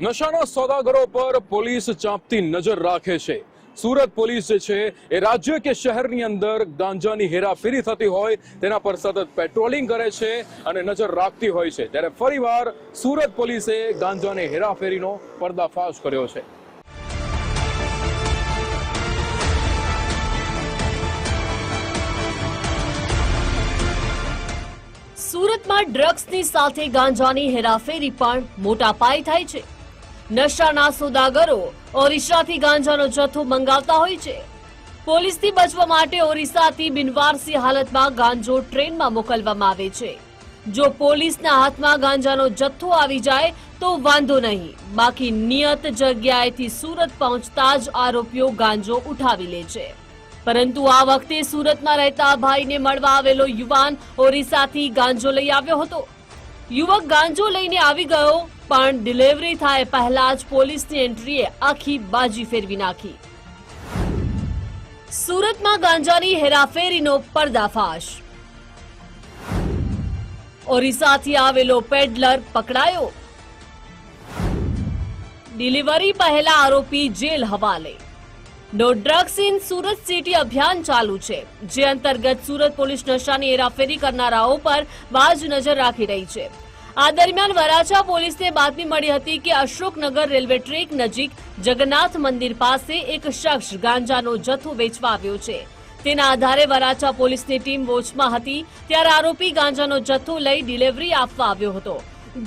નશાના સોદાગરો પર પોલીસ ચાંપતી નજર રાખે છે. સુરત પોલીસ જે છે, એ રાજ્ય કે શહેરની અંદર ગાંજાની હેરાફેરી થતી હોય, તેના પર સતત પેટ્રોલિંગ કરે છે અને નજર રાખતી હોય છે. ત્યારે ફરીવાર સુરત પોલીસે ગાંજાની હેરાફેરીનો પર્દાફાશ કર્યો છે. સુરતમાં ડ્રગ્સની સાથે ગાંજાની હેરાફેરી પણ મોટા પાયે થાય છે. નશાના સોદાગરો ઓરિસ્સાથી ગાંજાનો જથ્થો મંગાવતા હોય છે. પોલીસથી બચવા માટે ઓરિસ્સાથી બિનવારસી હાલતમાં ગાંજો ટ્રેનમાં મોકલવામાં આવે છે. જો પોલીસના હાથમાં ગાંજાનો જથ્થો આવી જાય, તો વાંધો નહીં. બાકી નિયત જગ્યાએથી સુરત પહોંચતા જ આરોપીઓ ગાંજો ઉઠાવી લે છે. પરંતુ આ વખતે સુરતમાં રહેતા ભાઈને મળવા આવેલો યુવાન ઓરિસ્સાથી ગાંજો લઈ આવ્યો હતો. યુવક ગાંજો લઈને આવી ગયો પણ ડિલિવરી થાય પહેલા જ પોલીસની એન્ટ્રીએ આખી બાજી ફેરવી નાખી. સુરતમાં ગાંજાની હેરાફેરીનો પર્દાફાશ. ઓરિસ્સાથી આવેલો પેડલર પકડાયો. ડિલિવરી પહેલા આરોપી જેલ હવાલે. No drugs in Surat city અભિયાન ચાલુ છે, જે અંતર્ગત સુરત પોલીસ નશાની હેરાફેરી કરનારાઓ પર બાજ નજર રાખી રહી છે. આ દરમિયાન વરાછા પોલીસને બાતમી મળી હતી કે અશોકનગર રેલવે ટ્રેક નજીક જગન્નાથ મંદિર પાસે એક શખ્સ ગાંજાનો જથ્થો વેચવા આવ્યો છે. તેના આધારે વરાછા પોલીસની ટીમ વોચમાં હતી, ત્યારે આરોપી ગાંજાનો જથ્થો લઈ ડિલિવરી આપવા આવ્યો હતો.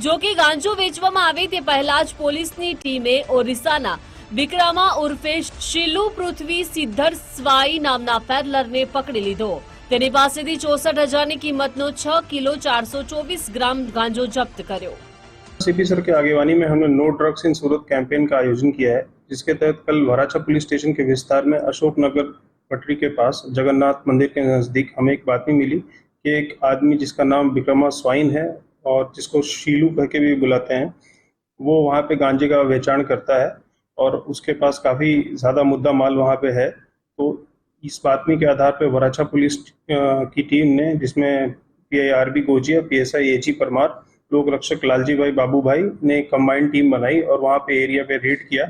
જો કે ગાંજો વેચવામાં આવે તે પહેલા જ પોલીસની ટીમે ઓરિસ્સાના બિકરામા ઉર્ફે શિલુ પૃથ્વી સિદ્ધર સ્વાઈ નામના પેડલરને પકડી લીધો. તેની પાસેથી ચોસઠ હજારની કિંમતનો છ કિલો ચારસો ચોવીસ ગ્રામ ગાંજો જપ્ત કર્યો सीपी सर की आगेवानी में हमने no drugs in Surat campaign का आयोजन किया है जिसके तहत कल वराछा पुलिस स्टेशन के विस्तार में अशोकनगर पटरी के पास जगन्नाथ मंदिर के नज़दीक हमें एक बातमी मिली कि एक आदमी जिसका नाम विक्रमा स्वाइन है और जिसको शीलू कह के भी बुलाते हैं वो वहाँ पे गांजे का वेचाण करता है और उसके पास काफ़ी ज़्यादा मुद्दा माल वहाँ पे है तो इस बातमी के आधार पे वराछा पुलिस अ, की टीम ने जिसमें P I R B Gojiya P S I A G Parmar लोक रक्षक लालजी भाई बाबू भाई ने एक कंबाइंड टीम बनाई और वहाँ पे एरिया पे रेड किया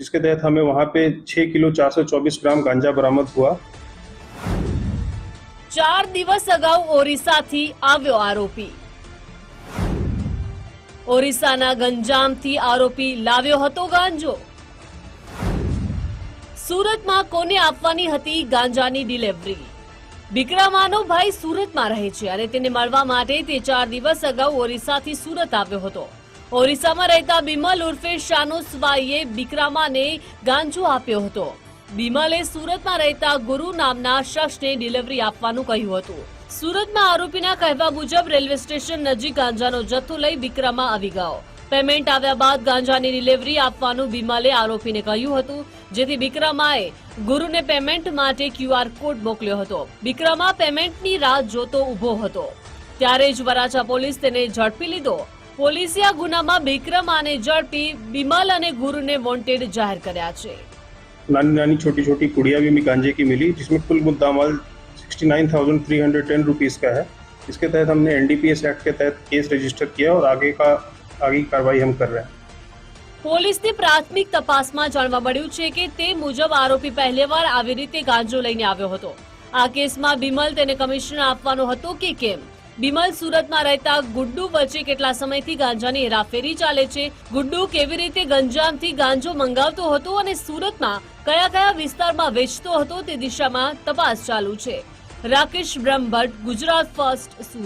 जिसके तहत हमें वहाँ पे छः किलो चार सौ चौबीस ग्राम गांजा बरामद हुआ ચાર દિવસ અગાઉ ઓરિસ્સાથી આવ્યો આરોપી ઓરિસ્સાના ગંજામથી આરોપી લાવ્યો હતો ગાંજો સુરતમાં કોને આપવાની હતી ગાંજાની ડિલિવરી વિક્રમાનો ભાઈ સુરતમાં રહે છે અને તેને મળવા માટે તે ચાર દિવસ અગાઉ ઓરિસ્સાથી સુરત આવ્યો હતો. ઓરિસ્સામાં રહેતા બિમલ ઉર્ફે શાનુસવાઈએ વિક્રમાને ગાંજો આપ્યો હતો. બિમલે સુરતમાં રહેતા ગુરુ નામના શખ્સને ડિલિવરી આપવાનું કહ્યું હતું. સુરતમાં આરોપીના કહેવા મુજબ રેલવે સ્ટેશન નજીક ગાંજાનો જથ્થો લઈ વિક્રમા આવી ગયો. પેમેન્ટ આવ્યા બાદ ગાંજાની ડિલિવરી આપવાનું બિમલે આરોપીને કહ્યું હતું જેથી વિક્રમાએ ગુરુને પેમેન્ટ માટે ક્યુઆર કોડ મોકલ્યો હતો વિક્રમા પેમેન્ટની રાહ જોતો ઊભો હતો ત્યારે જ વરાછા પોલીસ તેને ઝડપી લીધો પોલીસે આ ગુનામાં વિક્રમાને ઝડપી બિમલ અને ગુરુને વોન્ટેડ જાહેર કર્યા છે नानी नानी छोटी छोटी कुड़िया भी हमें गांजे की मिली जिसमें कुल मुद्दा माल sixty nine thousand three hundred ten rupees का है इसके तहत हमने एनडीपीएस एक्ट के तहत केस रजिस्टर किया और आगे का आगे की कार्रवाई हम कर रहे हैं પોલીસની પ્રાથમિક તપાસમાં જાણવા મળ્યું છે કે તે મુજબ આરોપી પહેલીવાર આવી રીતે ગાંજો લઈને આવ્યો હતો આ કેસમાં બિમલ તેને કમિશન આપવાનો હતો કે કેમ બિમલ સુરતમાં રહેતા ગુડ્ડુ વચ્ચે કેટલા સમયથી ગાંજાની હેરાફેરી ચાલે છે ગુડ્ડુ કેવી રીતે ગંજામથી ગાંજો મંગાવતો હતો અને સુરતમાં કયા કયા વિસ્તારમાં વેચતો હતો તે દિશામાં તપાસ ચાલુ છે રાકેશ બ્રહ્મભટ્ટ ગુજરાત ફર્સ્ટ સુરત